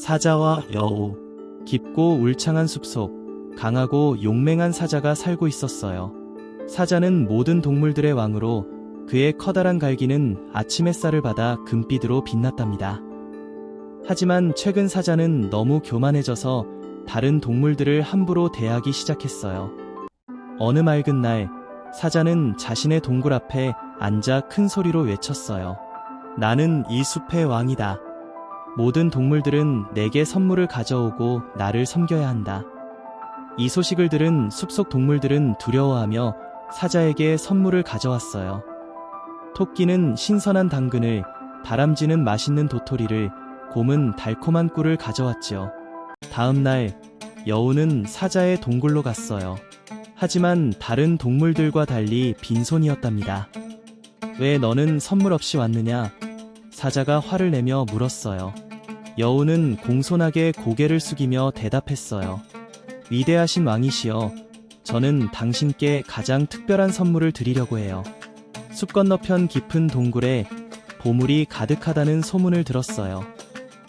사자와 여우. 깊고 울창한 숲속, 강하고 용맹한 사자가 살고 있었어요. 사자는 모든 동물들의 왕으로 그의 커다란 갈기는 아침 햇살을 받아 금빛으로 빛났답니다. 하지만 최근 사자는 너무 교만해져서 다른 동물들을 함부로 대하기 시작했어요. 어느 맑은 날, 사자는 자신의 동굴 앞에 앉아 큰 소리로 외쳤어요. 나는 이 숲의 왕이다. 모든 동물들은 내게 선물을 가져오고 나를 섬겨야 한다. 이 소식을 들은 숲속 동물들은 두려워하며 사자에게 선물을 가져왔어요. 토끼는 신선한 당근을, 다람쥐는 맛있는 도토리를, 곰은 달콤한 꿀을 가져왔지요. 다음 날, 여우는 사자의 동굴로 갔어요. 하지만 다른 동물들과 달리 빈손이었답니다. 왜 너는 선물 없이 왔느냐? 사자가 화를 내며 물었어요. 여우는 공손하게 고개를 숙이며 대답했어요. 위대하신 왕이시여, 저는 당신께 가장 특별한 선물을 드리려고 해요. 숲 건너편 깊은 동굴에 보물이 가득하다는 소문을 들었어요.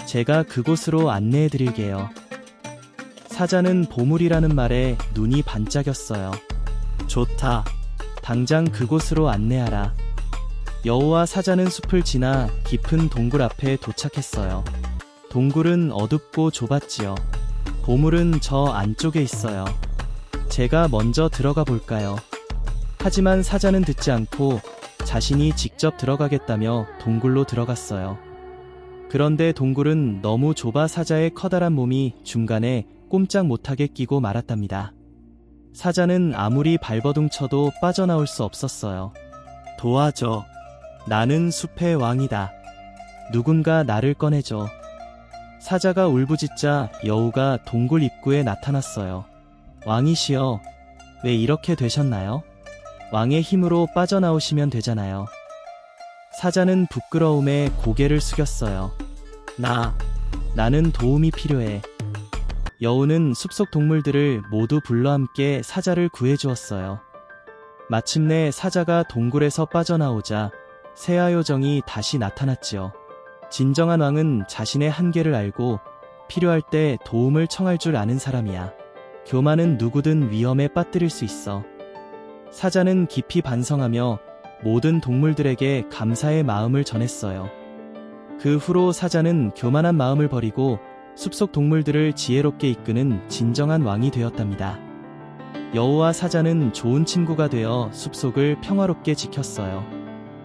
제가 그곳으로 안내해 드릴게요. 사자는 보물이라는 말에 눈이 반짝였어요. 좋다. 당장 그곳으로 안내하라. 여우와 사자는 숲을 지나 깊은 동굴 앞에 도착했어요. 동굴은 어둡고 좁았지요. 보물은 저 안쪽에 있어요. 제가 먼저 들어가 볼까요? 하지만 사자는 듣지 않고 자신이 직접 들어가겠다며 동굴로 들어갔어요. 그런데 동굴은 너무 좁아 사자의 커다란 몸이 중간에 꼼짝 못하게 끼고 말았답니다. 사자는 아무리 발버둥 쳐도 빠져나올 수 없었어요. 도와줘. 나는 숲의 왕이다. 누군가 나를 꺼내줘. 사자가 울부짖자 여우가 동굴 입구에 나타났어요. 왕이시여, 왜 이렇게 되셨나요? 왕의 힘으로 빠져나오시면 되잖아요. 사자는 부끄러움에 고개를 숙였어요. 나, 나는 도움이 필요해. 여우는 숲속 동물들을 모두 불러 함께 사자를 구해주었어요. 마침내 사자가 동굴에서 빠져나오자 새하 요정이 다시 나타났지요. 진정한 왕은 자신의 한계를 알고 필요할 때 도움을 청할 줄 아는 사람이야. 교만은 누구든 위험에 빠뜨릴 수 있어. 사자는 깊이 반성하며 모든 동물들에게 감사의 마음을 전했어요. 그 후로 사자는 교만한 마음을 버리고 숲속 동물들을 지혜롭게 이끄는 진정한 왕이 되었답니다. 여우와 사자는 좋은 친구가 되어 숲속을 평화롭게 지켰어요.